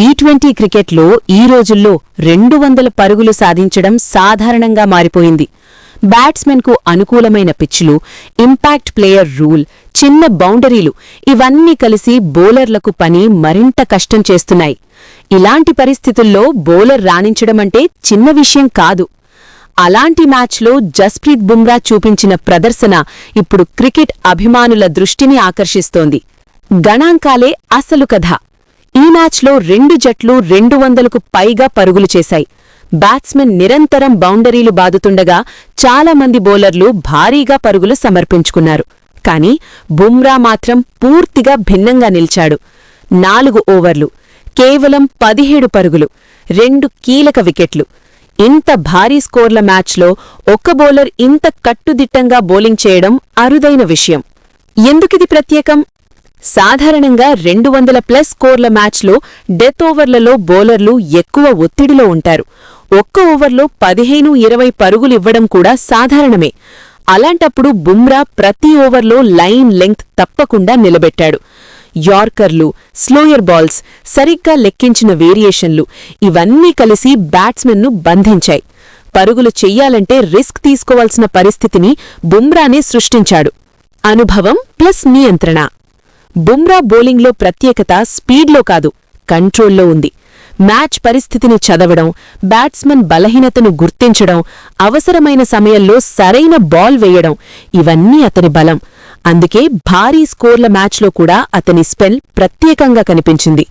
T twenty క్రికెట్లో ఈ రోజుల్లో రెండు వందల పరుగులు సాధించడం సాధారణంగా మారిపోయింది. బ్యాట్స్మెన్కు అనుకూలమైన పిచ్లు ఇంపాక్ట్ ప్లేయర్ రూల్ చిన్న బౌండరీలు ఇవన్నీ కలిసి బౌలర్లకు పని మరింత కష్టం చేస్తున్నాయి. ఇలాంటి పరిస్థితుల్లో బౌలర్ రాణించడమంటే చిన్న విషయం కాదు. అలాంటి మ్యాచ్లో జస్ప్రీత్ బుమ్రా చూపించిన ప్రదర్శన ఇప్పుడు క్రికెట్ అభిమానుల దృష్టిని ఆకర్షిస్తోంది. గణాంకాలే అసలు కథ. ఈ మ్యాచ్లో రెండు జట్లు రెండు వందలకు పైగా పరుగులు చేశాయి. బ్యాట్స్మెన్ నిరంతరం బౌండరీలు బాదుతుండగా చాలా మంది బౌలర్లు భారీగా పరుగులు సమర్పించుకున్నారు. కానీ బుమ్రా మాత్రం పూర్తిగా భిన్నంగా నిలిచాడు. నాలుగు ఓవర్లు కేవలం పదిహేడు పరుగులు రెండు కీలక వికెట్లు. ఇంత భారీ స్కోర్ల మ్యాచ్లో ఒక్క బౌలర్ ఇంత కట్టుదిట్టంగా బౌలింగ్ చేయడం అరుదైన విషయం. ఎందుకిది ప్రత్యేకం? సాధారణంగా రెండు వందల ప్లస్ స్కోర్ల మ్యాచ్లో డెత్ ఓవర్లలో బౌలర్లు ఎక్కువ ఒత్తిడిలో ఉంటారు. ఒక్క ఓవర్లో పదిహేను ఇరవై పరుగులివ్వడం కూడా సాధారణమే. అలాంటప్పుడు బుమ్రా ప్రతి ఓవర్లో లైన్ లెంగ్త్ తప్పకుండా నిలబెట్టాడు. యార్కర్లు స్లోయర్ బాల్స్ సరిగ్గా లెక్కించిన వేరియేషన్లు ఇవన్నీ కలిసి బ్యాట్స్మెన్ను బంధించాయి. పరుగులు చెయ్యాలంటే రిస్క్ తీసుకోవాల్సిన పరిస్థితిని బుమ్రానే సృష్టించాడు. అనుభవం ప్లస్ నియంత్రణ. బుమ్రా బౌలింగ్లో ప్రత్యేకత స్పీడ్లో కాదు కంట్రోల్లో ఉంది. మ్యాచ్ పరిస్థితిని చదవడం బ్యాట్స్మన్ బలహీనతను గుర్తించడం అవసరమైన సమయంలో సరైన బాల్ వేయడం ఇవన్నీ అతని బలం. అందుకే భారీ స్కోర్ల మ్యాచ్లో కూడా అతని స్పెల్ ప్రత్యేకంగా కనిపించింది.